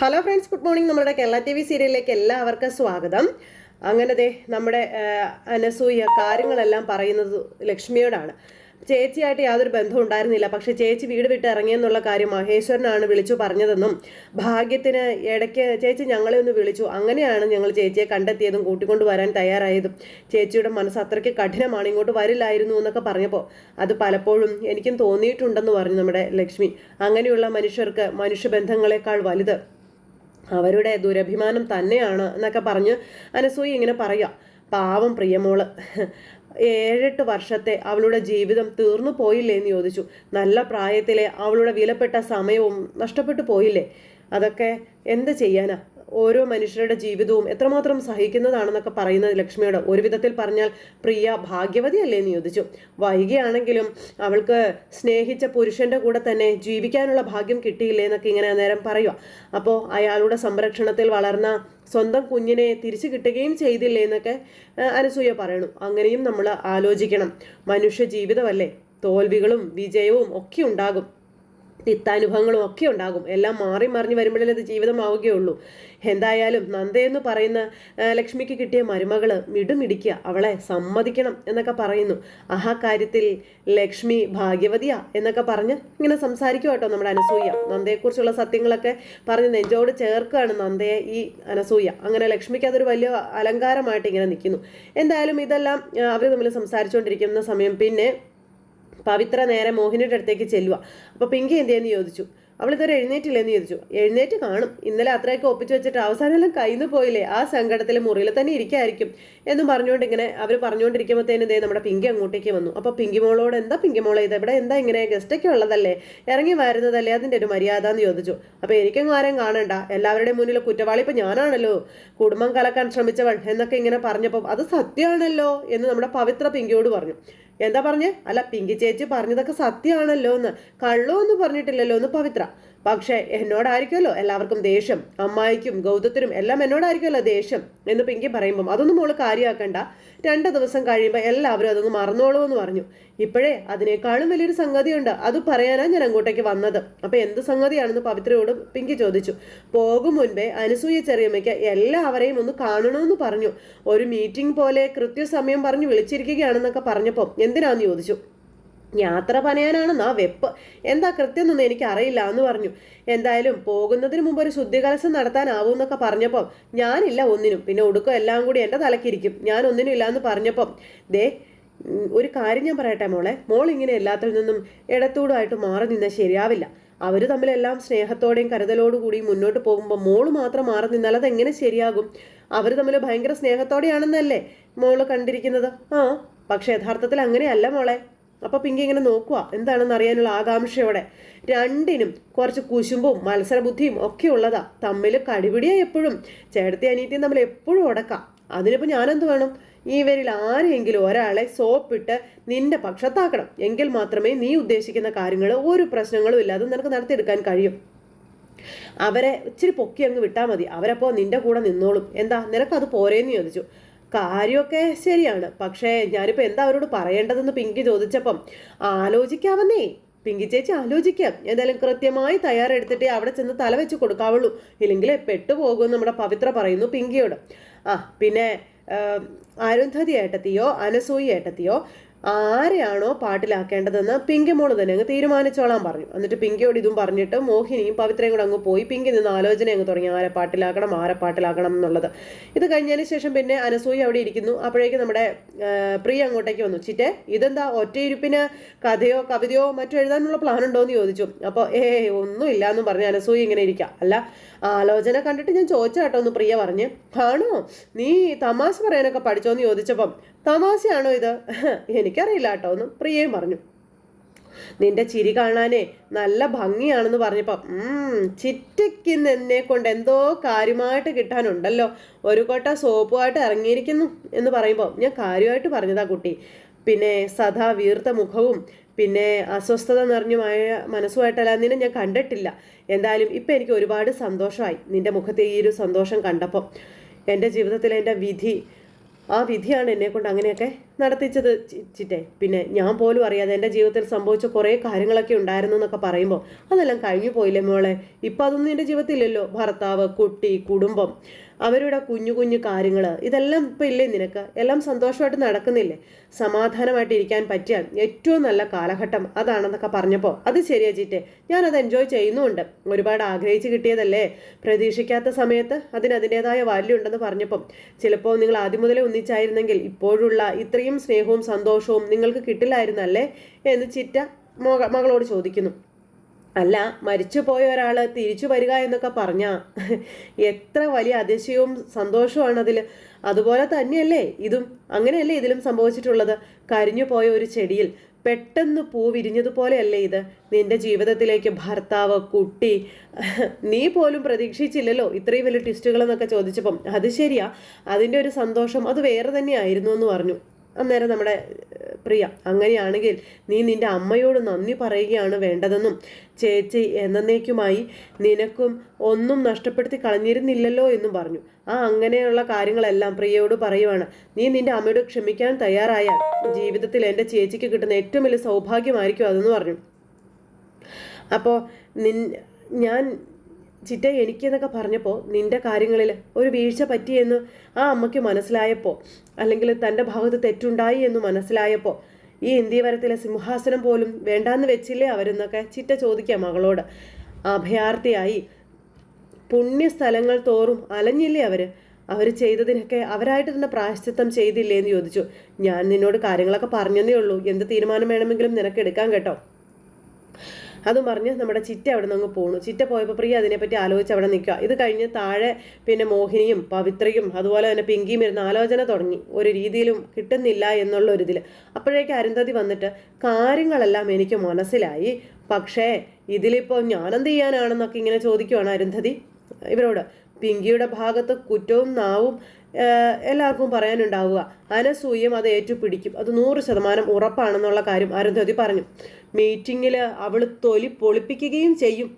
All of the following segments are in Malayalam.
ഹലോ ഫ്രണ്ട്സ് ഗുഡ് മോർണിംഗ് നമ്മുടെ കേരള ടി വി സീരിയലിലേക്ക് എല്ലാവർക്കും സ്വാഗതം. അങ്ങനെ ദേ നമ്മുടെ അനസൂയ കാര്യങ്ങളെല്ലാം പറയുന്നത് ലക്ഷ്മിയോടാണ്. ചേച്ചിയായിട്ട് യാതൊരു ബന്ധവും ഉണ്ടായിരുന്നില്ല. പക്ഷെ ചേച്ചി വീട് വിട്ട് ഇറങ്ങിയെന്നുള്ള കാര്യം മഹേശ്വരനാണ് വിളിച്ചു പറഞ്ഞതെന്നും ഭാഗ്യത്തിന് ഇടയ്ക്ക് ചേച്ചി ഞങ്ങളെ ഒന്ന് വിളിച്ചു. അങ്ങനെയാണ് ഞങ്ങൾ ചേച്ചിയെ കണ്ടെത്തിയതും കൂട്ടിക്കൊണ്ട് വരാൻ തയ്യാറായതും. ചേച്ചിയുടെ മനസ്സ് അത്രയ്ക്ക് കഠിനമാണ് ഇങ്ങോട്ട് വരില്ലായിരുന്നു എന്നൊക്കെ പറഞ്ഞപ്പോൾ അത് പലപ്പോഴും എനിക്കും തോന്നിയിട്ടുണ്ടെന്ന് പറഞ്ഞു നമ്മുടെ ലക്ഷ്മി. അങ്ങനെയുള്ള മനുഷ്യർക്ക് മനുഷ്യബന്ധങ്ങളെക്കാൾ വലുത് അവരുടെ ദുരഭിമാനം തന്നെയാണ് എന്നൊക്കെ പറഞ്ഞ് അനസൂയി ഇങ്ങനെ പറയാം. പാവം പ്രിയമോൾ. ഏഴെട്ട് വർഷത്തെ അവളുടെ ജീവിതം തീർന്നു പോയില്ലേ? എന്ന് ചോദിച്ചു. നല്ല പ്രായത്തിലെ അവളുടെ വിലപ്പെട്ട സമയവും നഷ്ടപ്പെട്ടു പോയില്ലേ? അതൊക്കെ എന്ത് ചെയ്യാനാ? ഓരോ മനുഷ്യരുടെ ജീവിതവും എത്രമാത്രം സഹിക്കുന്നതാണെന്നൊക്കെ പറയുന്നത് ലക്ഷ്മിയോട് ഒരു വിധത്തിൽ പറഞ്ഞാൽ പ്രിയ ഭാഗ്യവതിയല്ലേ എന്ന് ചോദിച്ചു. വൈകിയാണെങ്കിലും അവൾക്ക് സ്നേഹിച്ച പുരുഷന്റെ കൂടെ തന്നെ ജീവിക്കാനുള്ള ഭാഗ്യം കിട്ടിയില്ലേ എന്നൊക്കെ ഇങ്ങനെ നേരം പറയുക അപ്പോൾ അയാളുടെ സംരക്ഷണത്തിൽ വളർന്ന സ്വന്തം കുഞ്ഞിനെ തിരിച്ചു കിട്ടുകയും ചെയ്തില്ലേ എന്നൊക്കെ അനസൂയ പറയണു. അങ്ങനെയും നമ്മൾ ആലോചിക്കണം. മനുഷ്യ ജീവിതമല്ലേ? തോൽവികളും വിജയവും ഒക്കെ ഉണ്ടാകും. തിത്താനുഭവങ്ങളും ഒക്കെ ഉണ്ടാകും. എല്ലാം മാറി മറിഞ്ഞ് വരുമ്പോഴേ അത് ജീവിതമാവുകയുള്ളൂ. എന്തായാലും നന്ദയെന്ന് പറയുന്ന ലക്ഷ്മിക്ക് കിട്ടിയ മരുമകൾ മിടുമിടിക്കുക അവളെ സമ്മതിക്കണം എന്നൊക്കെ പറയുന്നു. ആ കാര്യത്തിൽ ലക്ഷ്മി ഭാഗ്യവതിയാ എന്നൊക്കെ പറഞ്ഞ് ഇങ്ങനെ സംസാരിക്കുക കേട്ടോ നമ്മുടെ അനസൂയ. നന്ദയെക്കുറിച്ചുള്ള സത്യങ്ങളൊക്കെ പറഞ്ഞ് നെഞ്ചോട് ചേർക്കുകയാണ് നന്ദയെ ഈ അനസൂയ. അങ്ങനെ ലക്ഷ്മിക്ക് അതൊരു വലിയ അലങ്കാരമായിട്ട് ഇങ്ങനെ നിൽക്കുന്നു. എന്തായാലും ഇതെല്ലാം അവർ തമ്മിൽ സംസാരിച്ചുകൊണ്ടിരിക്കുന്ന സമയം. പിന്നെ പവിത്ര നേരെ മോഹിനിയുടെ അടുത്തേക്ക് ചെല്ലുക. അപ്പോൾ പിങ്കി എന്തെന്ന് ചോദിച്ചു. അവൾ ഇതുവരെ എഴുന്നേറ്റില്ലെന്ന് ചോദിച്ചു. എഴുന്നേറ്റ് കാണും. ഇന്നലെ അത്രയൊക്കെ ഒപ്പിച്ചു വെച്ചിട്ട് അവസാനം എല്ലാം കയ്യിൽ പോയില്ലേ? ആ സങ്കടത്തിൽ മുറിയിൽ തന്നെ ഇരിക്കായിരിക്കും. എന്ന് പറഞ്ഞുകൊണ്ട് ഇങ്ങനെ അവർ പറഞ്ഞുകൊണ്ടിരിക്കുമ്പോഴത്തേനും ഇതേ നമ്മുടെ പിങ്കി അങ്ങോട്ടേക്ക് വന്നു. അപ്പോൾ പിങ്കി മോളോട് എന്താ പിങ്കി മോളെ ഇത്? ഇവിടെ എന്താ ഇങ്ങനെ? ഗസ്റ്റൊക്കെ ഉള്ളതല്ലേ? ഇറങ്ങി വരുന്നതല്ലേ? അതിന്റെ ഒരു മര്യാദ എന്ന് ചോദിച്ചു. അപ്പോൾ എനിക്കൊന്നും ആരെയും കാണണ്ട. എല്ലാവരുടെയും മുന്നിൽ കുറ്റവാളി ഇപ്പം ഞാനാണല്ലോ. കുടുംബം കലക്കാൻ ശ്രമിച്ചവൾ എന്നൊക്കെ ഇങ്ങനെ പറഞ്ഞപ്പോൾ അത് സത്യമാണല്ലോ എന്ന് നമ്മുടെ പവിത്ര പിങ്കിയോട് പറഞ്ഞു. എന്താ പറഞ്ഞേ? അല്ല പിങ്കി ചേച്ചി പറഞ്ഞതൊക്കെ സത്യമാണല്ലോ എന്ന് കള്ളോ എന്ന് പറഞ്ഞിട്ടില്ലല്ലോ എന്ന് പവിത്ര. പക്ഷേ എന്നോടായിരിക്കുമല്ലോ എല്ലാവർക്കും ദേഷ്യം. അമ്മായിക്കും ഗൗതത്തിനും എല്ലാം എന്നോടായിരിക്കുമല്ലോ ദേഷ്യം. എന്ന് പിങ്കി പറയുമ്പം അതൊന്നും മോൾ കാര്യമാക്കണ്ട രണ്ട് ദിവസം കഴിയുമ്പോൾ എല്ലാവരും അതൊന്ന് മറന്നോളൂ എന്ന് പറഞ്ഞു. ഇപ്പോഴേ അതിനേക്കാളും വലിയൊരു സംഗതിയുണ്ട്. അത് പറയാനാണ് ഞാൻ അങ്ങോട്ടേക്ക് വന്നത്. അപ്പോൾ എന്ത് സംഗതിയാണെന്ന് പവിത്രയോട് പിങ്കി ചോദിച്ചു. പോകും മുൻപേ അനുസൂയ ചെറിയമ്മയ്ക്ക് എല്ലാവരെയും ഒന്ന് കാണണമെന്ന് പറഞ്ഞു. ഒരു മീറ്റിംഗ് പോലെ കൃത്യസമയം പറഞ്ഞു വിളിച്ചിരിക്കുകയാണെന്നൊക്കെ പറഞ്ഞപ്പോൾ എന്തിനാന്ന് ചോദിച്ചു? യാത്ര പനയാനാണെന്ന് ആ വെപ്പ്. എന്താ കൃത്യമൊന്നും എനിക്ക് അറിയില്ല എന്ന് പറഞ്ഞു. എന്തായാലും പോകുന്നതിന് മുമ്പ് ഒരു ശുദ്ധികലസം നടത്താനാവും എന്നൊക്കെ പറഞ്ഞപ്പം ഞാനില്ല ഒന്നിനും. പിന്നെ ഒടുക്കം എല്ലാം കൂടി എന്റെ തലക്കിരിക്കും ഞാൻ ഒന്നിനും ഇല്ല എന്ന് പറഞ്ഞപ്പം ദേ ഒരു കാര്യം ഞാൻ പറയട്ടെ മോളെ? മോൾ ഇങ്ങനെ എല്ലാത്തിൽ നിന്നും ഇടത്തൂടുമായിട്ട് മാറി നിന്നാൽ ശരിയാവില്ല. അവർ തമ്മിലെല്ലാം സ്നേഹത്തോടെയും കരുതലോടുകൂടിയും കൂടി മുന്നോട്ട് പോകുമ്പോൾ മോൾ മാത്രം മാറി നിന്നാൽ അതെങ്ങനെ ശരിയാകും? അവർ തമ്മിൽ ഭയങ്കര സ്നേഹത്തോടെയാണെന്നല്ലേ മോൾ കണ്ടിരിക്കുന്നത്? ആ പക്ഷെ യഥാർത്ഥത്തിൽ അങ്ങനെയല്ല മോളെ. അപ്പൊ പിങ്കി ഇങ്ങനെ നോക്കുക എന്താണെന്ന് അറിയാനുള്ള ആകാംക്ഷയോടെ. രണ്ടിനും കുറച്ച് കുശുമ്പും മത്സരബുദ്ധിയും ഒക്കെ ഉള്ളതാ. തമ്മിൽ കടിപിടിയാ എപ്പോഴും. ചേട്ടത്തി അനിയത്തിയും തമ്മിൽ എപ്പോഴും ഉടക്കാം. അതിനിപ്പോ ഞാനെന്ത് വേണം? ഇവരിൽ ആരെങ്കിലും ഒരാളെ സോപ്പിട്ട് നിന്റെ പക്ഷത്താക്കണം. എങ്കിൽ മാത്രമേ നീ ഉദ്ദേശിക്കുന്ന കാര്യങ്ങൾ ഒരു പ്രശ്നങ്ങളും ഇല്ലാതെ നിനക്ക് നടത്തിയെടുക്കാൻ കഴിയും. അവരെ ഇച്ചിരി പൊക്കി അങ്ങ് വിട്ടാൽ മതി. അവരപ്പോൾ നിന്റെ കൂടെ നിന്നോളും. എന്താ നിനക്കത് പോരേന്ന് ചോദിച്ചു. കാര്യമൊക്കെ ശരിയാണ്. പക്ഷേ ഞാനിപ്പോൾ എന്താ അവരോട് പറയേണ്ടതെന്ന് പിങ്കി ചോദിച്ചപ്പം ആലോചിക്കാവുന്നേ പിങ്കി ചേച്ചി ആലോചിക്കാം. എന്തായാലും കൃത്യമായി തയ്യാറെടുത്തിട്ടേ അവിടെ ചെന്ന് തല വെച്ച് കൊടുക്കാവുള്ളൂ. ഇല്ലെങ്കിൽ പെട്ടുപോകുമെന്ന് നമ്മുടെ പവിത്ര പറയുന്നു പിങ്കിയോട്. ആ പിന്നെ അരുന്ധതി ഏട്ടത്തിയോ അനസൂയി ഏട്ടത്തിയോ ആരെയാണോ പാട്ടിലാക്കേണ്ടതെന്ന് പിങ്കി മോൾ തന്നെ അങ്ങ് തീരുമാനിച്ചോളാൻ പറഞ്ഞു. എന്നിട്ട് പിങ്കിയോട് ഇതും പറഞ്ഞിട്ട് മോഹിനിയും പവിത്രയും കൂടെ അങ്ങ് പോയി പിങ്കി നിന്ന് ആലോചന അങ്ങ് തുടങ്ങി. ആരെ പാട്ടിലാക്കണം ആരെ പാട്ടിലാക്കണം എന്നുള്ളത്. ഇത് കഴിഞ്ഞതിന് ശേഷം പിന്നെ അനസൂയ അവിടെ ഇരിക്കുന്നു. അപ്പോഴേക്കും നമ്മുടെ പ്രിയ അങ്ങോട്ടേക്ക് വന്നു. ചിറ്റേ ഇതെന്താ ഒറ്റയിരുപ്പിന് കഥയോ കവിതയോ മറ്റോ എഴുതാനുള്ള പ്ലാൻ ഉണ്ടോ എന്ന് ചോദിച്ചു. അപ്പോൾ ഏ ഒന്നുമില്ല എന്ന് പറഞ്ഞ് അനസൂയ ഇങ്ങനെ ഇരിക്കുക അല്ല ആലോചന കണ്ടിട്ട് ഞാൻ ചോദിച്ചാട്ടോ എന്ന് പ്രിയ പറഞ്ഞ്. ആണോ? നീ തമാശ പറയാനൊക്കെ പഠിച്ചോ? എന്ന് ചോദിച്ചപ്പം തമാശയാണോ ഇത്? എനിക്കറിയില്ല കേട്ടോ എന്ന് പ്രിയയും പറഞ്ഞു. നിന്റെ ചിരി കാണാനേ നല്ല ഭംഗിയാണെന്ന് പറഞ്ഞപ്പോൾ ചിറ്റയ്ക്ക് എന്നെ കൊണ്ട് എന്തോ കാര്യമായിട്ട് കിട്ടാനുണ്ടല്ലോ. ഒരു കൊട്ട സോപ്പുമായിട്ട് ഇറങ്ങിയിരിക്കുന്നു എന്ന് പറയുമ്പോൾ ഞാൻ കാര്യമായിട്ട് പറഞ്ഞതാ കുട്ടി. പിന്നെ സദാ വീർത്ത മുഖവും പിന്നെ അസ്വസ്ഥത നിറഞ്ഞുമായ മനസ്സുമായിട്ടല്ല നിന്നെ ഞാൻ കണ്ടിട്ടില്ല. എന്തായാലും ഇപ്പം എനിക്ക് ഒരുപാട് സന്തോഷമായി നിന്റെ മുഖത്തെ ഈ ഒരു സന്തോഷം കണ്ടപ്പോൾ എന്റെ ജീവിതത്തിലെ എന്റെ വിധി ആ വിധിയാണ് എന്നെ കൊണ്ട് അങ്ങനെയൊക്കെ നടത്തിച്ചത് ചിറ്റേ. പിന്നെ ഞാൻ പോലും അറിയാതെ എന്റെ ജീവിതത്തിൽ സംഭവിച്ച കുറേ കാര്യങ്ങളൊക്കെ ഉണ്ടായിരുന്നു എന്നൊക്കെ പറയുമ്പോൾ അതെല്ലാം കഴിഞ്ഞു പോയില്ലേ മോളെ? ഇപ്പം അതൊന്നും എന്റെ ജീവിതത്തിലില്ലല്ലോ. ഭർത്താവ് കുട്ടി കുടുംബം. അവരുടെ കുഞ്ഞു കുഞ്ഞു കാര്യങ്ങൾ ഇതെല്ലാം ഇപ്പം ഇല്ലേ നിനക്ക്? എല്ലാം സന്തോഷമായിട്ട് നടക്കുന്നില്ലേ? സമാധാനമായിട്ട് ഇരിക്കാൻ പറ്റിയ ഏറ്റവും നല്ല കാലഘട്ടം അതാണെന്നൊക്കെ പറഞ്ഞപ്പോൾ അത് ശരിയാ ചിറ്റെ ഞാനത് എൻജോയ് ചെയ്യുന്നുമുണ്ട്. ഒരുപാട് ആഗ്രഹിച്ച് കിട്ടിയതല്ലേ? പ്രതീക്ഷിക്കാത്ത സമയത്ത് അതിന് അതിന്റെതായ വാല്യൂ ഉണ്ടെന്ന് പറഞ്ഞപ്പം ചിലപ്പോൾ നിങ്ങൾ ആദ്യം മുതലേ ഒന്നിച്ചായിരുന്നെങ്കിൽ ഇപ്പോഴുള്ള ഇത്രയും സ്നേഹവും സന്തോഷവും നിങ്ങൾക്ക് കിട്ടില്ലായിരുന്നല്ലേ? എന്ന് ചിറ്റ മക മകളോട് ചോദിക്കുന്നു. അല്ല മരിച്ചു പോയ ഒരാൾ തിരിച്ചു വരിക എന്നൊക്കെ പറഞ്ഞ എത്ര വലിയ അതിശയവും സന്തോഷവുമാണ് അതിൽ അതുപോലെ തന്നെയല്ലേ ഇതും അങ്ങനെയല്ലേ ഇതിലും സംഭവിച്ചിട്ടുള്ളത്? കരിഞ്ഞു പോയ ഒരു ചെടിയിൽ പെട്ടെന്ന് പൂ വിരിഞ്ഞതുപോലെയല്ലേ ഇത്? നിന്റെ ജീവിതത്തിലേക്ക് ഭർത്താവ് കുട്ടി നീ പോലും പ്രതീക്ഷിച്ചില്ലല്ലോ ഇത്രയും വലിയ ട്വിസ്റ്റുകൾ എന്നൊക്കെ ചോദിച്ചപ്പം. അത് ശരിയാ അതിന്റെ ഒരു സന്തോഷം അത് വേറെ തന്നെയായിരുന്നു എന്ന് പറഞ്ഞു. അന്നേരം നമ്മുടെ പ്രിയ അങ്ങനെയാണെങ്കിൽ നീ നിന്റെ അമ്മയോട് നന്ദി പറയുകയാണ് വേണ്ടതെന്നും ചേച്ചി എന്നേക്കുമായി നിനക്കും ഒന്നും നഷ്ടപ്പെടുത്തി കളഞ്ഞിരുന്നില്ലല്ലോ എന്നും പറഞ്ഞു. ആ അങ്ങനെയുള്ള കാര്യങ്ങളെല്ലാം പ്രിയയോട് പറയുവാണ്. നീ നിന്റെ അമ്മയോട് ക്ഷമിക്കാൻ തയ്യാറായാൽ ജീവിതത്തിൽ എന്റെ ചേച്ചിക്ക് കിട്ടുന്ന ഏറ്റവും വലിയ സൗഭാഗ്യമായിരിക്കും അതെന്ന് പറഞ്ഞു. അപ്പോൾ നിൻ ഞാൻ ചിറ്റ എനിക്കെന്നൊക്കെ പറഞ്ഞപ്പോൾ നിന്റെ കാര്യങ്ങളിൽ ഒരു വീഴ്ച പറ്റിയെന്ന് ആ അമ്മയ്ക്ക് മനസ്സിലായപ്പോൾ അല്ലെങ്കിൽ തന്റെ ഭാഗത്ത് തെറ്റുണ്ടായി എന്ന് മനസ്സിലായപ്പോൾ ഈ ഇന്ത്യവരത്തിലെ സിംഹാസനം പോലും വേണ്ടാന്ന് വെച്ചില്ലേ അവരെന്നൊക്കെ ചിറ്റ ചോദിക്കാം മകളോട്. അഭയാർത്ഥിയായി. പുണ്യസ്ഥലങ്ങൾ തോറും അലഞ്ഞില്ലേ അവർ അവർ ചെയ്തതിനൊക്കെ അവരായിട്ട് തന്നെ പ്രായശ്ചിത്തം ചെയ്തില്ലേ എന്ന് ചോദിച്ചു. ഞാൻ നിന്നോട് കാര്യങ്ങളൊക്കെ പറഞ്ഞതേ ഉള്ളൂ. എന്ത് തീരുമാനം വേണമെങ്കിലും നിനക്ക് എടുക്കാൻ കേട്ടോ. അതും പറഞ്ഞ് നമ്മുടെ ചിറ്റ അവിടെ നിന്ന് അങ്ങ് പോണു. ചിറ്റ പോയപ്പോൾ പ്രിയ അതിനെപ്പറ്റി ആലോചിച്ച് അവിടെ നിൽക്കുക. ഇത് കഴിഞ്ഞ് താഴെ പിന്നെ മോഹിനിയും പവിത്രയും അതുപോലെ തന്നെ പിങ്കിയും ഇരുന്ന് ആലോചന തുടങ്ങി. ഒരു രീതിയിലും കിട്ടുന്നില്ല എന്നുള്ള ഒരു ഇതിൽ അപ്പോഴേക്ക് അരുന്ധതി വന്നിട്ട് കാര്യങ്ങളെല്ലാം എനിക്ക് മനസ്സിലായി. പക്ഷേ ഇതിലിപ്പോൾ ഞാനെന്ത് ചെയ്യാനാണെന്നൊക്കെ ഇങ്ങനെ ചോദിക്കുവാണ് അരുന്ധതി. ഇവരോട് പിങ്കിയുടെ ഭാഗത്ത് കുറ്റവും നാവും എല്ലാവർക്കും പറയാനുണ്ടാവുക. അനസൂയം അത് ഏറ്റുപിടിക്കും. അത് നൂറ് ശതമാനം ഉറപ്പാണെന്നുള്ള കാര്യം അരുന്ധതി പറഞ്ഞു. മീറ്റിങ്ങിൽ അവൾ തൊലി പൊളിപ്പിക്കുകയും ചെയ്യും.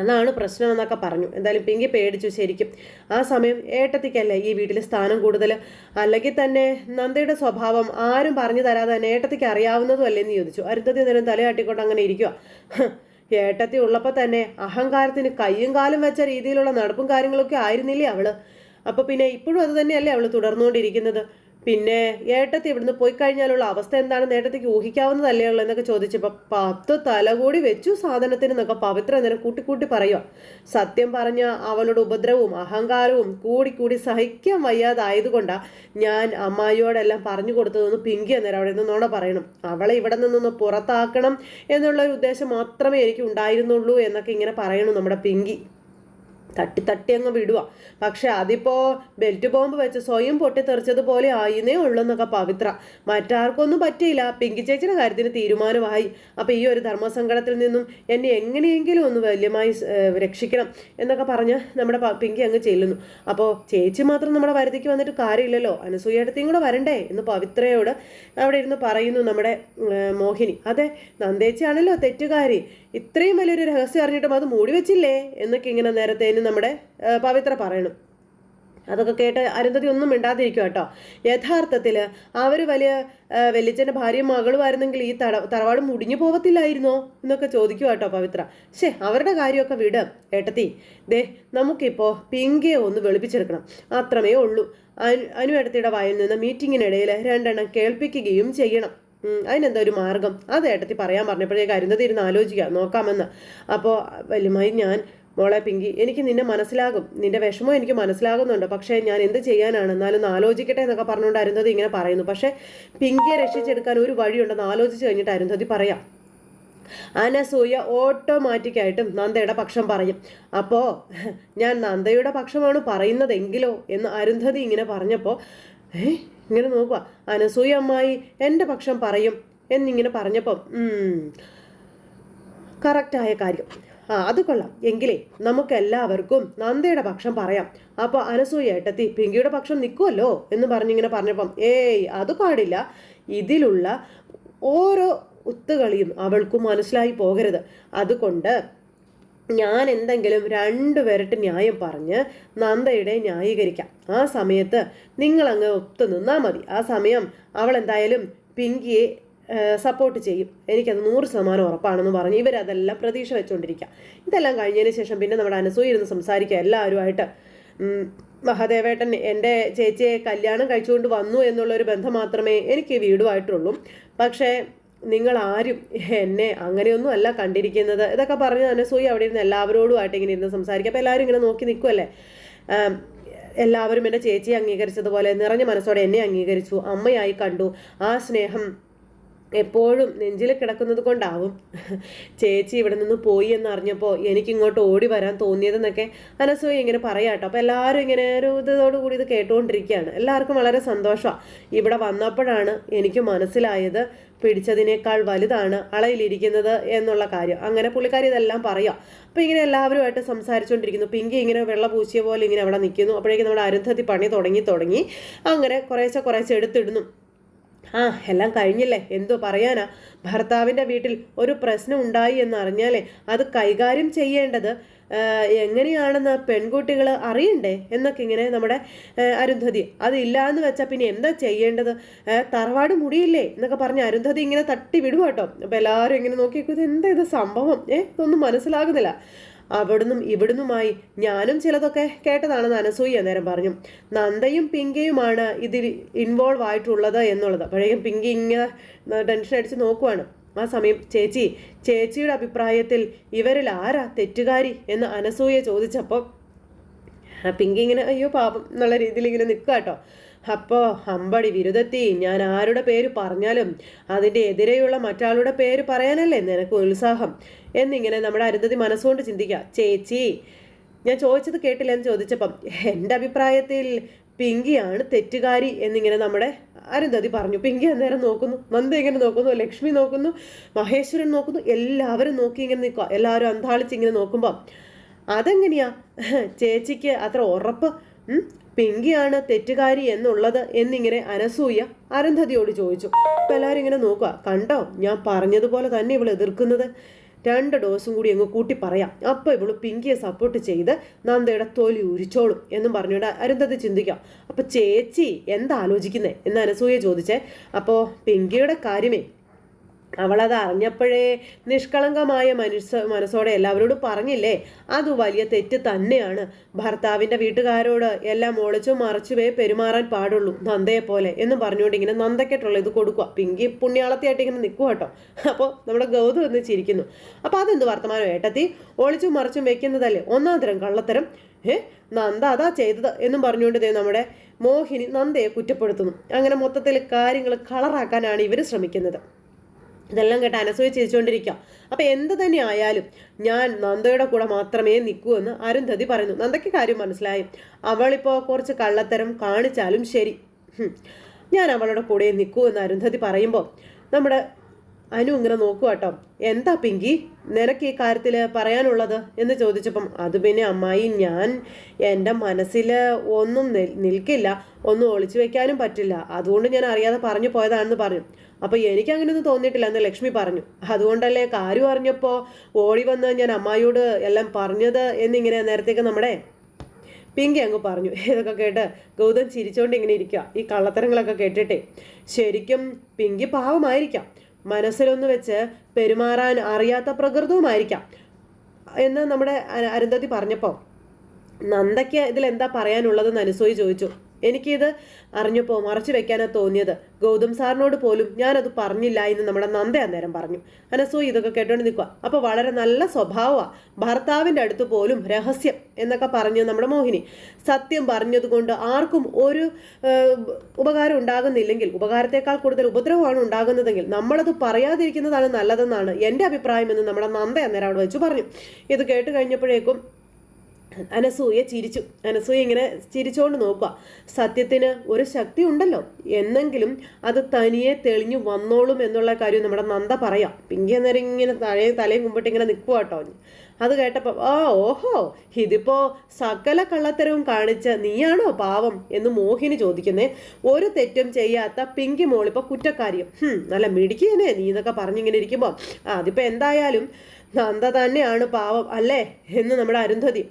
അതാണ് പ്രശ്നം എന്നൊക്കെ പറഞ്ഞു. എന്തായാലും പിങ്കി പേടിച്ചു ശരിക്കും. ആ സമയം ഏട്ടത്തിക്കല്ലേ ഈ വീട്ടിൽ സ്ഥാനം കൂടുതൽ അല്ലെങ്കിൽ തന്നെ നന്ദയുടെ സ്വഭാവം ആരും പറഞ്ഞു തരാതെ തന്നെ ഏട്ടത്തിക്ക് അറിയാവുന്നതും അല്ലേന്ന് ചോദിച്ചു. അരുന്ധതി നേരം തലയാട്ടിക്കൊണ്ട് അങ്ങനെ ഇരിക്കുക ഏട്ടത്തി ഉള്ളപ്പോൾ തന്നെ അഹങ്കാരത്തിന് കയ്യും കാലും വെച്ച രീതിയിലുള്ള നടപ്പും കാര്യങ്ങളൊക്കെ ആയിരുന്നില്ലേ അവൾ? അപ്പൊ പിന്നെ ഇപ്പോഴും അത് തന്നെയല്ലേ അവൾ തുടർന്നുകൊണ്ടിരിക്കുന്നത്? പിന്നെ ഏട്ടത്തി ഇവിടുന്ന് പോയി കഴിഞ്ഞാലുള്ള അവസ്ഥ എന്താണെന്ന് ഏട്ടത്തിക്ക് ഊഹിക്കാവുന്നതല്ലേ ഉള്ളൂ എന്നൊക്കെ ചോദിച്ചപ്പോൾ പത്ത് തല കൂടി വെച്ചു സാധനത്തിന് എന്നൊക്കെ പവിത്ര നേരം കൂട്ടിക്കൂട്ടി പറയുക സത്യം പറഞ്ഞ അവളുടെ ഉപദ്രവവും അഹങ്കാരവും കൂടി കൂടി സഹിക്കാൻ വയ്യാതായതുകൊണ്ടാ ഞാൻ അമ്മായിയോടെല്ലാം പറഞ്ഞു കൊടുത്തതെന്ന് പിങ്കി അന്നേരം അവിടെ നിന്ന് നോണ പറയണം. അവളെ ഇവിടെ നിന്നൊന്ന് പുറത്താക്കണം എന്നുള്ള ഒരു ഉദ്ദേശം മാത്രമേ എനിക്ക് ഉണ്ടായിരുന്നുള്ളൂ എന്നൊക്കെ ഇങ്ങനെ പറയണു നമ്മുടെ പിങ്കി. തട്ടി തട്ടി അങ്ങ് വിടുക പക്ഷെ അതിപ്പോ ബെൽറ്റ് ബോംബ് വെച്ച് സ്വയം പൊട്ടിത്തെറിച്ചതുപോലെ ആയിന്നേ ഉള്ളെന്നൊക്കെ പവിത്ര. മറ്റാർക്കൊന്നും പറ്റിയില്ല. പിങ്കി ചേച്ചിയുടെ കാര്യത്തിന് തീരുമാനമായി. അപ്പൊ ഈ ഒരു ധർമ്മസങ്കടത്തിൽ നിന്നും എന്നെ എങ്ങനെയെങ്കിലും ഒന്ന് വല്യമായി രക്ഷിക്കണം എന്നൊക്കെ പറഞ്ഞ് നമ്മുടെ പിങ്കി അങ്ങ് ചെല്ലുന്നു. അപ്പോൾ ചേച്ചി മാത്രം നമ്മുടെ വരുതിക്ക് വന്നിട്ട് കാര്യമില്ലല്ലോ. അനസൂയടത്തെയും കൂടെ വരണ്ടേ എന്ന് പവിത്രയോട് അവിടെ ഇരുന്ന് പറയുന്നു നമ്മുടെ മോഹിനി. അതെ നന്ദേച്ചിയാണല്ലോ തെറ്റുകാരി. ഇത്രയും വലിയൊരു രഹസ്യം അറിഞ്ഞിട്ടും അത് മൂടി വെച്ചില്ലേ എന്നൊക്കെ ഇങ്ങനെ നേരത്തേന് നമ്മുടെ പവിത്ര പറയണം. അതൊക്കെ കേട്ട് അരുന്ധതി ഒന്നും മിണ്ടാതിരിക്കും കേട്ടോ. യഥാർത്ഥത്തിൽ അവർ വലിയ വെല്ലിച്ചന്റെ ഭാര്യയും മകളുമായിരുന്നെങ്കിൽ ഈ തട തറവാട് മുടിഞ്ഞു പോവത്തില്ലായിരുന്നോ എന്നൊക്കെ ചോദിക്കുക കേട്ടോ പവിത്ര. ശേ അവരുടെ കാര്യമൊക്കെ വിട് ഏട്ടത്തി. ദേ നമുക്കിപ്പോൾ പിങ്കിയെ ഒന്ന് വെളുപ്പിച്ചെടുക്കണം. അത്രമേ ഉള്ളൂ. അനു അനു ഏട്ടത്തിയുടെ വായിൽ നിന്ന് മീറ്റിങ്ങിനിടയിൽ രണ്ടെണ്ണം കേൾപ്പിക്കുകയും ചെയ്യണം. അതിനെന്താ ഒരു മാർഗം? അത് ഏട്ടത്തി പറയാൻ പറഞ്ഞപ്പോഴേക്ക് അരുന്ധതി ഇരുന്ന് ആലോചിക്കുക നോക്കാമെന്ന്. അപ്പോൾ വലുമായി ഞാൻ മോളെ പിങ്കി എനിക്ക് നിന്നെ മനസ്സിലാകും. നിന്റെ വിഷമം എനിക്ക് മനസ്സിലാകുന്നുണ്ട്. പക്ഷേ ഞാൻ എന്ത് ചെയ്യാനാണ്? എന്നാലും ആലോചിക്കട്ടെ എന്നൊക്കെ പറഞ്ഞുകൊണ്ട് അരുന്ധതി ഇങ്ങനെ പറയുന്നു. പക്ഷേ പിങ്കിയെ രക്ഷിച്ചെടുക്കാൻ ഒരു വഴിയുണ്ടെന്ന് ആലോചിച്ച് കഴിഞ്ഞിട്ട് അരുന്ധതി പറയാം അനസൂയ ഓട്ടോമാറ്റിക്കായിട്ടും നന്ദയുടെ പക്ഷം പറയും. അപ്പോ ഞാൻ നന്ദയുടെ പക്ഷമാണ് പറയുന്നതെങ്കിലോ? എന്ന് അരുന്ധതി ഇങ്ങനെ പറഞ്ഞപ്പോൾ ഏ ഇങ്ങനെ നോക്കുക അനസൂയ അമ്മായി എന്റെ പക്ഷം പറയും എന്നിങ്ങനെ പറഞ്ഞപ്പം കറക്റ്റായ കാര്യം. ആ അത് കൊള്ളാം. എങ്കിലേ നമുക്ക് എല്ലാവർക്കും നന്ദയുടെ പക്ഷം പറയാം. അപ്പോൾ അനസൂയ ഏട്ടത്തി പിങ്കിയുടെ പക്ഷം നിൽക്കുമല്ലോ എന്ന് പറഞ്ഞിങ്ങനെ പറഞ്ഞപ്പം ഏയ് അത് പാടില്ല. ഇതിലുള്ള ഓരോ ഒത്തുകളിയും അവൾക്ക് മനസ്സിലായി പോകരുത്. അതുകൊണ്ട് ഞാൻ എന്തെങ്കിലും രണ്ടുപേരിട്ട് ന്യായം പറഞ്ഞ് നന്ദയുടെ ന്യായീകരിക്കാം. ആ സമയത്ത് നിങ്ങളങ്ങ് ഒത്തു നിന്നാൽ മതി. ആ സമയം അവൾ എന്തായാലും പിങ്കിയെ സപ്പോർട്ട് ചെയ്യും. എനിക്കത് നൂറ് ശതമാനം ഉറപ്പാണെന്ന് പറഞ്ഞ്. ഇവരതെല്ലാം പ്രതീക്ഷ വെച്ചുകൊണ്ടിരിക്കുക ഇതെല്ലാം കഴിഞ്ഞതിന് ശേഷം പിന്നെ നമ്മുടെ അനസൂയ ഇരുന്ന് സംസാരിക്കുക എല്ലാവരുമായിട്ട് മഹാദേവേട്ടൻ എന്റെ ചേച്ചിയെ കല്യാണം കഴിച്ചുകൊണ്ട് വന്നു എന്നുള്ളൊരു ബന്ധം മാത്രമേ എനിക്ക് വീടുമായിട്ടുള്ളൂ. പക്ഷേ നിങ്ങൾ ആരും എന്നെ അങ്ങനെയൊന്നും അല്ല കണ്ടിരിക്കുന്നത്. ഇതൊക്കെ പറഞ്ഞ് അനസൂയ അവിടെ ഇരുന്ന് എല്ലാവരോടുമായിട്ട് ഇങ്ങനെ ഇരുന്ന് സംസാരിക്കുക അപ്പോൾ എല്ലാവരും ഇങ്ങനെ നോക്കി നിൽക്കുമല്ലേ എല്ലാവരും എന്റെ ചേച്ചിയെ അംഗീകരിച്ചതുപോലെ നിറഞ്ഞ മനസ്സോടെ എന്നെ അംഗീകരിച്ചു. അമ്മയായി കണ്ടു. ആ സ്നേഹം എപ്പോഴും നെഞ്ചിൽ കിടക്കുന്നത് കൊണ്ടാവും. ചേച്ചി ഇവിടെ നിന്ന് പോയി എന്നറിഞ്ഞപ്പോൾ എനിക്കിങ്ങോട്ട് ഓടി വരാൻ തോന്നിയതെന്നൊക്കെ അനസൂയ ഇങ്ങനെ പറയാട്ടോ. അപ്പോൾ എല്ലാവരും ഇങ്ങനെ ഒരു ഇതോടുകൂടി ഇത് കേട്ടുകൊണ്ടിരിക്കുകയാണ് എല്ലാവർക്കും വളരെ സന്തോഷമാണ് ഇവിടെ വന്നപ്പോഴാണ് എനിക്ക് മനസ്സിലായത് പിടിച്ചതിനേക്കാൾ വലുതാണ് അളയിലിരിക്കുന്നത് എന്നുള്ള കാര്യം. അങ്ങനെ പുള്ളിക്കാരി ഇതെല്ലാം പറയാം. അപ്പോൾ ഇങ്ങനെ എല്ലാവരുമായിട്ട് സംസാരിച്ചുകൊണ്ടിരിക്കുന്നു പിങ്കി ഇങ്ങനെ വെള്ള പൂശിയ പോലെ ഇങ്ങനെ അവിടെ നിൽക്കുന്നു അപ്പോഴേക്കും നമ്മുടെ അരുന്ധതി പണി തുടങ്ങി തുടങ്ങി. അങ്ങനെ കുറേശ്ശെ കുറേശ്ശെ എടുത്തിടുന്നു. ആ എല്ലാം കഴിഞ്ഞില്ലേ? എന്തോ പറയാനാ? ഭർത്താവിന്റെ വീട്ടിൽ ഒരു പ്രശ്നം ഉണ്ടായി എന്നറിഞ്ഞാലേ അത് കൈകാര്യം ചെയ്യേണ്ടത്. എങ്ങനെയാണെന്ന് പെൺകുട്ടികൾ അറിയണ്ടേ? എന്നൊക്കെ ഇങ്ങനെ നമ്മുടെ അരുന്ധതി. അതില്ല എന്ന് വെച്ചാൽ പിന്നെ എന്താ ചെയ്യേണ്ടത്? തറവാട് മുടിയില്ലേ? എന്നൊക്കെ പറഞ്ഞ് അരുന്ധതി ഇങ്ങനെ തട്ടി വിടുക കേട്ടോ. അപ്പം എല്ലാവരും ഇങ്ങനെ നോക്കിയത് എന്താ ഇത് സംഭവം? ഏ ഇതൊന്നും മനസ്സിലാകുന്നില്ല. അവിടുന്നും ഇവിടുന്നുമായി ഞാനും ചിലതൊക്കെ കേട്ടതാണെന്ന് അനസൂയ നേരം പറഞ്ഞു. നന്ദയും പിങ്കയുമാണ് ഇതിൽ ഇൻവോൾവ് ആയിട്ടുള്ളത് എന്നുള്ളത്. അപ്പോഴേക്കും പിങ്കി ഇങ്ങനെ ടെൻഷൻ അടിച്ച് നോക്കുവാണ്. ആ സമയം ചേച്ചി ചേച്ചിയുടെ അഭിപ്രായത്തിൽ ഇവരിൽ ആരാ തെറ്റുകാരി? എന്ന് അനസൂയ ചോദിച്ചപ്പോൾ പിങ്കി ഇങ്ങനെ അയ്യോ പാപം എന്നുള്ള രീതിയിൽ ഇങ്ങനെ നിൽക്കുക കേട്ടോ. അപ്പോൾ അമ്പടി വിരുദ്ധത്തി ഞാൻ ആരുടെ പേര് പറഞ്ഞാലും അതിന്റെ എതിരെയുള്ള മറ്റാളുടെ പേര് പറയാനല്ലേ നിനക്ക് ഉത്സാഹം? എന്നിങ്ങനെ നമ്മുടെ അരുന്ധതി മനസ്സുകൊണ്ട് ചിന്തിക്കുക ചേച്ചി ഞാൻ ചോദിച്ചത് കേട്ടില്ല എന്ന് ചോദിച്ചപ്പം എന്റെ അഭിപ്രായത്തിൽ പിങ്കിയാണ് തെറ്റുകാരി എന്നിങ്ങനെ നമ്മുടെ അരുന്ധതി പറഞ്ഞു. പിങ്കി അന്നേരം നോക്കുന്നു നന്ദി ഇങ്ങനെ നോക്കുന്നു ലക്ഷ്മി നോക്കുന്നു മഹേശ്വരൻ നോക്കുന്നു എല്ലാവരും നോക്കി ഇങ്ങനെ നിൽക്കുക എല്ലാവരും അന്താളിച്ച് ഇങ്ങനെ നോക്കുമ്പോൾ അതെങ്ങനെയാ? ചേച്ചിക്ക് അത്ര ഉറപ്പ്? പിങ്കിയാണ് തെറ്റുകാരി എന്നുള്ളത് എന്നിങ്ങനെ അനസൂയ അരുന്ധതിയോട് ചോദിച്ചു. അപ്പം എല്ലാവരും ഇങ്ങനെ നോക്കുക. കണ്ടോ? ഞാൻ പറഞ്ഞതുപോലെ തന്നെ ഇവൾ എതിർക്കുന്നത്. രണ്ട് ഡോസും കൂടി അങ്ങ് കൂട്ടി പറയാം. അപ്പോൾ ഇവൾ പിങ്കിയെ സപ്പോർട്ട് ചെയ്ത് നന്ദയുടെ തോലി ഉരിച്ചോളും എന്നും പറഞ്ഞുകൊണ്ട് അരുന്ധതി ചിന്തിക്കാം. അപ്പോൾ ചേച്ചി എന്താ ആലോചിക്കുന്നേ? എന്ന് അനസൂയ ചോദിച്ചേ. അപ്പോൾ പിങ്കിയുടെ കാര്യമേ അവളത് അറിഞ്ഞപ്പോഴേ നിഷ്കളങ്കമായ മനസ്സ് മനസ്സോടെ എല്ലാവരോടും പറഞ്ഞില്ലേ? അത് വലിയ തെറ്റ് തന്നെയാണ്. ഭർത്താവിന്റെ വീട്ടുകാരോട് എല്ലാം ഒളിച്ചു മറച്ചുവേ പെരുമാറാൻ പാടുള്ളൂ നന്ദയെ പോലെ എന്ന് പറഞ്ഞുകൊണ്ട് ഇങ്ങനെ നന്ദക്കെട്ടുള്ള ഇത് കൊടുക്കുക പിങ്കി പുണ്യാളത്തിയായിട്ട് ഇങ്ങനെ നിൽക്കുക കേട്ടോ. അപ്പോൾ നമ്മുടെ ഗൗതം എന്ന് ചിരിക്കുന്നു. അപ്പോൾ അതെന്ത് വർത്തമാനം? ഏട്ടത്തി ഒളിച്ചും മറച്ചും വെക്കുന്നതല്ലേ? ഒന്നാം തരം കള്ളത്തരം. ഏ? നന്ദ അതാ ചെയ്തത് എന്നും പറഞ്ഞുകൊണ്ട് ദേ നമ്മുടെ മോഹിനി നന്ദയെ കുറ്റപ്പെടുത്തുന്നു. അങ്ങനെ മൊത്തത്തിൽ കാര്യങ്ങൾ കളറാക്കാനാണ് ഇവർ ശ്രമിക്കുന്നത്. ഇതെല്ലാം കേട്ട് അനസൂയ ചിരിച്ചുകൊണ്ടിരിക്കുക. അപ്പം എന്ത് തന്നെ ആയാലും ഞാൻ നന്ദയുടെ കൂടെ മാത്രമേ നിൽക്കൂ എന്ന് അരുന്ധതി പറയുന്നു. നന്ദയ്ക്ക് കാര്യം മനസ്സിലായി. അവളിപ്പോൾ കുറച്ച് കള്ളത്തരം കാണിച്ചാലും ശരി. ഞാൻ അവളുടെ കൂടെ നിൽക്കൂ എന്ന് അരുന്ധതി പറയുമ്പോൾ നമ്മുടെ അനു ഇങ്ങനെ നോക്കുക കേട്ടോ എന്താ പിങ്കി? നിനക്ക് ഈ കാര്യത്തിൽ പറയാനുള്ളത്? എന്ന് ചോദിച്ചപ്പം അത് പിന്നെ അമ്മായി ഞാൻ എന്റെ മനസ്സിൽ ഒന്നും നിൽക്കില്ല. ഒന്നും ഒളിച്ചു വെക്കാനും പറ്റില്ല. അതുകൊണ്ട് ഞാൻ അറിയാതെ പറഞ്ഞു പോയതാണെന്ന് പറഞ്ഞു. അപ്പോൾ എനിക്ക് അങ്ങനെയൊന്നും തോന്നിയിട്ടില്ല എന്ന് ലക്ഷ്മി പറഞ്ഞു. അതുകൊണ്ടല്ലേ കാര്യം അറിഞ്ഞപ്പോൾ ഓടി വന്ന് ഞാൻ അമ്മായിയോട് എല്ലാം പറഞ്ഞത് എന്നിങ്ങനെ നേരത്തേക്ക് നമ്മുടെ പിങ്കി അങ്ങ് പറഞ്ഞു. ഇതൊക്കെ കേട്ട് ഗൗതം ചിരിച്ചുകൊണ്ട് ഇങ്ങനെ ഇരിക്കുക ഈ കള്ളത്തരങ്ങളൊക്കെ കേട്ടിട്ടേ. ശരിക്കും പിങ്കി പാവമായിരിക്കാം. മനസ്സിലൊന്ന് വെച്ച് പെരുമാറാൻ അറിയാത്ത പ്രകൃതവുമായിരിക്കാം. എന്ന് നമ്മുടെ അരുന്ധതി പറഞ്ഞപ്പോൾ നന്ദയ്ക്ക് ഇതിൽ എന്താ പറയാനുള്ളതെന്ന് അനുസൂയി ചോദിച്ചു. എനിക്കിത് അറിഞ്ഞപ്പോൾ മറച്ചു വെക്കാനാ തോന്നിയത്. ഗൗതം സാറിനോട് പോലും ഞാനത് പറഞ്ഞില്ല എന്ന് നമ്മുടെ നന്ദ അന്നേരം പറഞ്ഞു. അനസോ ഇതൊക്കെ കേട്ടോണ്ട് നിൽക്കുക അപ്പോൾ വളരെ നല്ല സ്വഭാവമാണ് ഭർത്താവിന്റെ അടുത്ത് പോലും രഹസ്യം എന്നൊക്കെ പറഞ്ഞു നമ്മുടെ മോഹിനി. സത്യം പറഞ്ഞതുകൊണ്ട് ആർക്കും ഒരു ഉപകാരം ഉണ്ടാകുന്നില്ലെങ്കിൽ ഉപകാരത്തെക്കാൾ കൂടുതൽ ഉപദ്രവമാണ് ഉണ്ടാകുന്നതെങ്കിൽ നമ്മളത് പറയാതിരിക്കുന്നതാണ് നല്ലതെന്നാണ് എന്റെ അഭിപ്രായം എന്ന് നമ്മുടെ നന്ദ അന്നേരം അവിടെ വെച്ച് പറഞ്ഞു. ഇത് കേട്ട് കഴിഞ്ഞപ്പോഴേക്കും അനസൂയ ചിരിച്ചു. അനസൂയ ഇങ്ങനെ ചിരിച്ചുകൊണ്ട് നോക്കുക സത്യത്തിന് ഒരു ശക്തി ഉണ്ടല്ലോ. എന്നെങ്കിലും അത് തനിയെ തെളിഞ്ഞു വന്നോളും എന്നുള്ള കാര്യം നമ്മുടെ നന്ദ പറയാം. പിങ്കി അന്നേരം ഇങ്ങനെ തലയും തലയും മുമ്പിട്ട് ഇങ്ങനെ നിൽക്കുക കേട്ടോ. അത് കേട്ടപ്പോൾ ആ ഓഹോ ഇതിപ്പോ സകല കള്ളത്തരവും കാണിച്ച നീയാണോ പാവം? എന്ന് മോഹിനി ചോദിക്കുന്നേ. ഒരു തെറ്റും ചെയ്യാത്ത പിങ്കി മോളിപ്പോ കുറ്റക്കാരിയും. നല്ല മിടിക്കുന്നേ നീ എന്നൊക്കെ പറഞ്ഞിങ്ങനെ ഇരിക്കുമ്പോൾ അതിപ്പോ എന്തായാലും നന്ദ തന്നെയാണ് പാവം അല്ലേ? എന്ന് നമ്മുടെ അരുന്ധതി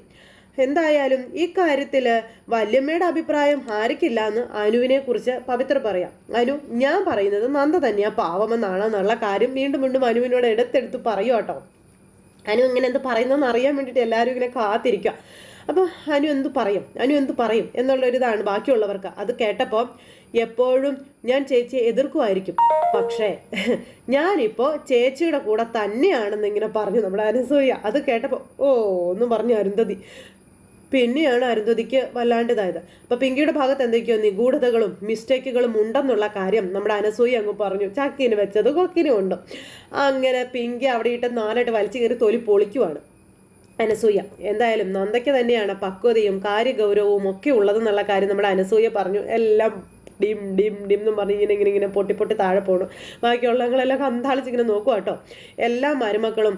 എന്തായാലും ഈ കാര്യത്തിൽ വല്യമ്മയുടെ അഭിപ്രായം ആർക്കില്ല എന്ന് അനുവിനെ കുറിച്ച് പവിത്ര പറയാം. അനു ഞാൻ പറയുന്നത് നന്ദ തന്നെയാ പാവമെന്നാണ് എന്നുള്ള കാര്യം വീണ്ടും വീണ്ടും അനുവിനോട് എടുത്തെടുത്ത് പറയൂ കേട്ടോ അനു ഇങ്ങനെ എന്ത് പറയുന്നതെന്ന് അറിയാൻ വേണ്ടിയിട്ട് എല്ലാവരും ഇങ്ങനെ കാത്തിരിക്കുക അപ്പോൾ അനു എന്ത് പറയും? അനു എന്ത് പറയും? എന്നുള്ള എന്നുള്ളൊരിതാണ് ബാക്കിയുള്ളവർക്ക്. അത് കേട്ടപ്പോൾ എപ്പോഴും ഞാൻ ചേച്ചിയെ എതിർക്കുമായിരിക്കും പക്ഷേ ഞാനിപ്പോൾ ചേച്ചിയുടെ കൂടെ തന്നെയാണെന്ന് ഇങ്ങനെ പറഞ്ഞു നമ്മുടെ അനസൂയ. അത് കേട്ടപ്പോൾ ഓ എന്ന് പറഞ്ഞു അരുന്ധതി. പിന്നെയാണ് അരുന്ധതിക്ക് വല്ലാണ്ടതായത്. അപ്പൊ പിങ്കിയുടെ ഭാഗത്ത് എന്തൊക്കെയോ നിഗൂഢതകളും മിസ്റ്റേക്കുകളും ഉണ്ടെന്നുള്ള കാര്യം നമ്മുടെ അനസൂയി അങ്ങ് പറഞ്ഞു. ചക്കിന് വെച്ചത് കൊക്കിനും ഉണ്ട്. അങ്ങനെ പിങ്കി അവിടെ ഇട്ട് നാലായിട്ട് വലിച്ചു കയറി തൊലി പൊളിക്കുവാണ്. അനസൂയ എന്തായാലും നന്ദയ്ക്ക് തന്നെയാണ് പക്വതയും കാര്യഗൗരവവും ഒക്കെ ഉള്ളതെന്നുള്ള കാര്യം നമ്മുടെ അനസൂയ പറഞ്ഞു. എല്ലാം ഡിം ഡിം ഡിം എന്നും പറഞ്ഞ് ഇങ്ങനെ ഇങ്ങനെ ഇങ്ങനെ പൊട്ടി പൊട്ടി താഴെ പോണു. ബാക്കിയുള്ളവങ്ങളെല്ലാം കന്താളിച്ച് ഇങ്ങനെ നോക്കുക കേട്ടോ എല്ലാ മരുമക്കളും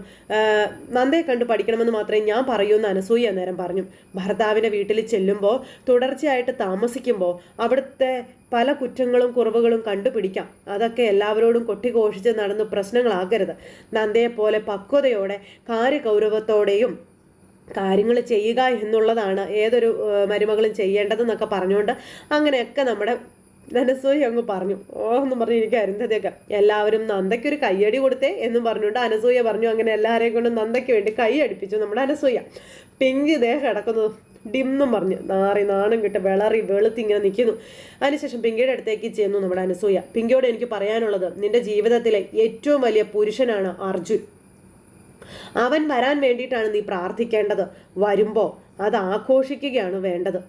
നന്ദയെ കണ്ട് പഠിക്കണമെന്ന് മാത്രമേ ഞാൻ പറയൂ എന്ന് അനസൂയ നേരം പറഞ്ഞു. ഭർത്താവിന്റെ വീട്ടിൽ ചെല്ലുമ്പോൾ തുടർച്ചയായിട്ട് താമസിക്കുമ്പോൾ അവിടുത്തെ പല കുറ്റങ്ങളും കുറവുകളും കണ്ടുപിടിക്കാം. അതൊക്കെ എല്ലാവരോടും കൊട്ടിഘോഷിച്ച് നടന്ന് പ്രശ്നങ്ങളാകരുത്. നന്ദയെപ്പോലെ പക്വതയോടെ കാര്യഗൗരവത്തോടെയും കാര്യങ്ങൾ ചെയ്യുക എന്നുള്ളതാണ് ഏതൊരു മരുമകളും ചെയ്യേണ്ടതെന്നൊക്കെ പറഞ്ഞുകൊണ്ട് അങ്ങനെയൊക്കെ നമ്മുടെ അനസൂയ അങ്ങ് പറഞ്ഞു. ഓ എന്ന് പറഞ്ഞു എനിക്ക് അരുന്ധതിയൊക്കെ എല്ലാവരും നന്ദയ്ക്കൊരു കയ്യടി കൊടുത്തേ എന്നും പറഞ്ഞുകൊണ്ട് അനസൂയ പറഞ്ഞു. അങ്ങനെ എല്ലാവരെയും കൊണ്ട് നന്ദയ്ക്ക് വേണ്ടി കൈ അടിപ്പിച്ചു നമ്മുടെ അനസൂയ പിങ്ക് ദേഹം കിടക്കുന്നു. ഡിംന്നും പറഞ്ഞു. നാറി നാണം കിട്ട് വിളറി വെളുത്തി ഇങ്ങനെ നിൽക്കുന്നു അതിനുശേഷം പിങ്കിയുടെ അടുത്തേക്ക് ചെന്നു നമ്മുടെ അനസൂയ പിങ്കിയോട് എനിക്ക് പറയാനുള്ളത് നിന്റെ ജീവിതത്തിലെ ഏറ്റവും വലിയ പുരുഷനാണ് അർജുൻ. അവൻ വരാൻ വേണ്ടിയിട്ടാണ് നീ പ്രാർത്ഥിക്കേണ്ടത്. വരുമ്പോൾ അത് ആഘോഷിക്കുകയാണ് വേണ്ടത്?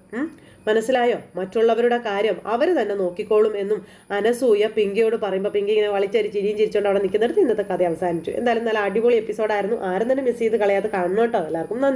മനസ്സിലായോ? മറ്റുള്ളവരുടെ കാര്യം അവർ തന്നെ നോക്കിക്കോളും എന്നും അനസൂയ പിങ്കിയോട് പറയുമ്പോൾ പിങ്കി ഇങ്ങനെ വളിച്ചരി ചിരിയും ചിരിച്ചുകൊണ്ട് അവിടെ നിൽക്കുന്നിടത്ത് ഇന്നത്തെ കഥ അവസാനിച്ചു. എന്തായാലും നല്ല അടിപൊളി എപ്പിസോഡായിരുന്നു ആരും തന്നെ മിസ് ചെയ്ത് കളയാതെ കാണണം കേട്ടോ. എല്ലാവർക്കും നന്ദി.